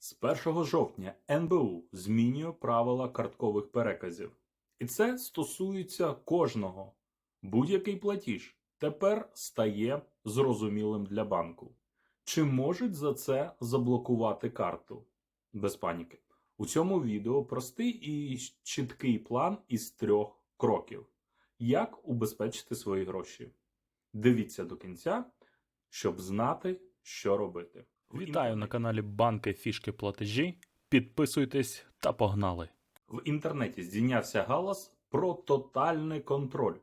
З 1 жовтня НБУ змінює правила карткових переказів. І це стосується кожного. Будь-який платіж тепер стає зрозумілим для банку. Чи можуть за це заблокувати карту? Без паніки. У цьому відео простий і чіткий план із трьох кроків. Як убезпечити свої гроші? Дивіться до кінця, щоб знати, що робити. Вітаю на каналі Банки Фішки Платежі. Підписуйтесь та погнали. В інтернеті здійнявся галас про тотальний контроль.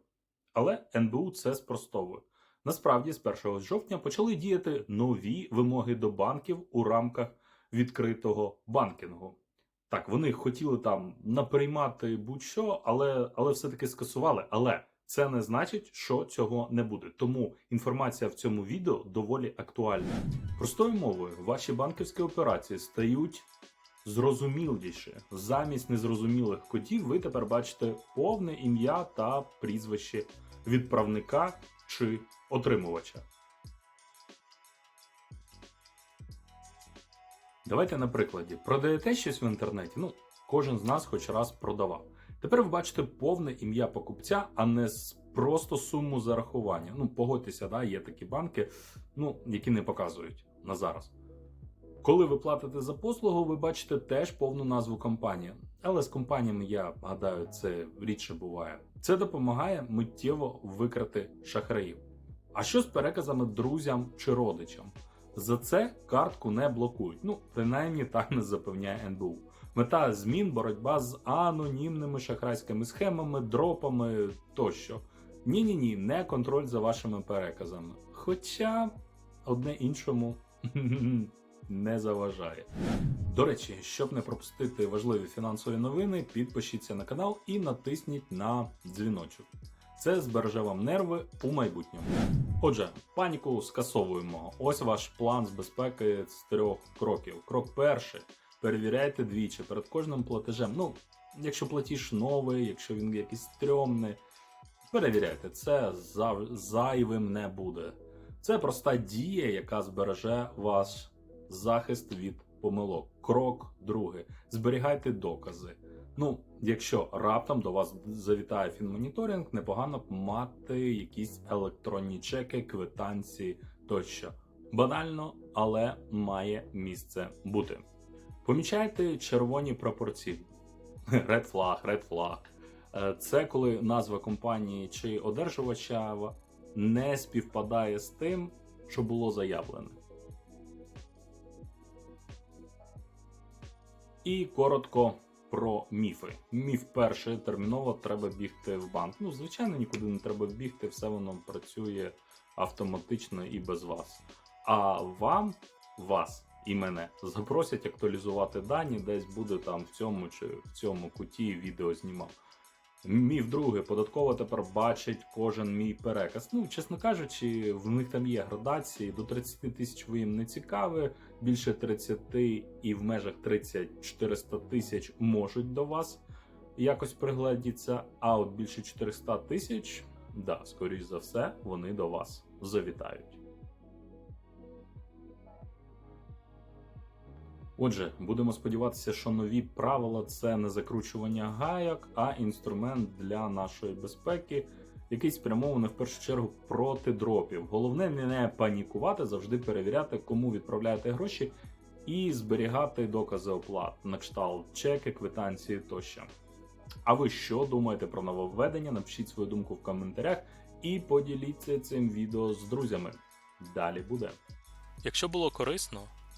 Але НБУ це спростовує. Насправді, з 1 жовтня почали діяти нові вимоги до банків у рамках відкритого банкінгу. Так, вони хотіли там наприймати будь-що, але, але все-таки скасували. Але це не значить, що цього не буде. Тому інформація в цьому відео доволі актуальна. Простою мовою, ваші банківські операції стають зрозуміліше. Замість незрозумілих кодів ви тепер бачите повне ім'я та прізвище відправника чи отримувача. Давайте на прикладі. Продаєте щось в інтернеті? Ну, кожен з нас хоч раз продавав. Тепер ви бачите повне ім'я покупця, а не просто суму зарахування. Ну, погодьтеся, да, є такі банки, ну, які не показують на зараз. Коли ви платите за послугу, ви бачите теж повну назву компанії. Але з компаніями, я гадаю, це рідше буває. Це допомагає миттєво викрити шахраїв. А що з переказами друзям чи родичам? За це картку не блокують. Ну, принаймні так не запевняє НБУ. Мета змін боротьба з анонімними шахрайськими схемами, дропами тощо. Ні, ні, ні, не контроль за вашими переказами. Хоча одне іншому не заважає. До речі, щоб не пропустити важливі фінансові новини, підпишіться на канал і натисніть на дзвіночок. Це збереже вам нерви у майбутньому. Отже, паніку скасовуємо. Ось ваш план з безпеки з трьох кроків. Крок перший. Перевіряйте двічі перед кожним платежем. Ну, якщо платіж новий, якщо він якийсь стрьомний, перевіряйте, це зайвим не буде. Це проста дія, яка збереже ваш захист від помилок. Крок другий. Зберігайте докази. Ну, якщо раптом до вас завітає фінмоніторинг, непогано б мати якісь електронні чеки, квитанції тощо. Банально, але має місце бути. Помічайте червоні пропорції. Red flag, red flag. Е, Це коли назва компанії чи одержувача не співпадає з тим, що було заявлене. І коротко про міфи. Міф перший терміново треба бігти в банк. Ну, звичайно, нікуди не треба бігти, все воно працює автоматично і без вас. А вам, вас і мене запросять актуалізувати дані, десь буде там в цьому чи в цьому куті відео знімав. Міф другий, податково тепер бачить кожен мій переказ. Ну, чесно кажучи, в них там є градації. До 30 тисяч ви їм не цікаві, більше 30 і в межах 30-400 тисяч можуть до вас якось пригледіться, а от більше 400 тисяч, да, скоріш за все, вони до вас завітають. Отже, будемо сподіватися, що нові правила це не закручування гайок, а інструмент для нашої безпеки, який спрямований в першу чергу проти дропів. Головне не панікувати, завжди перевіряти, кому відправляєте гроші, і зберігати докази оплат на кшталт чеки, квитанції тощо. А ви що думаєте про нововведення? Напишіть свою думку в коментарях і поділіться цим відео з друзями. Далі буде. Якщо було корисно,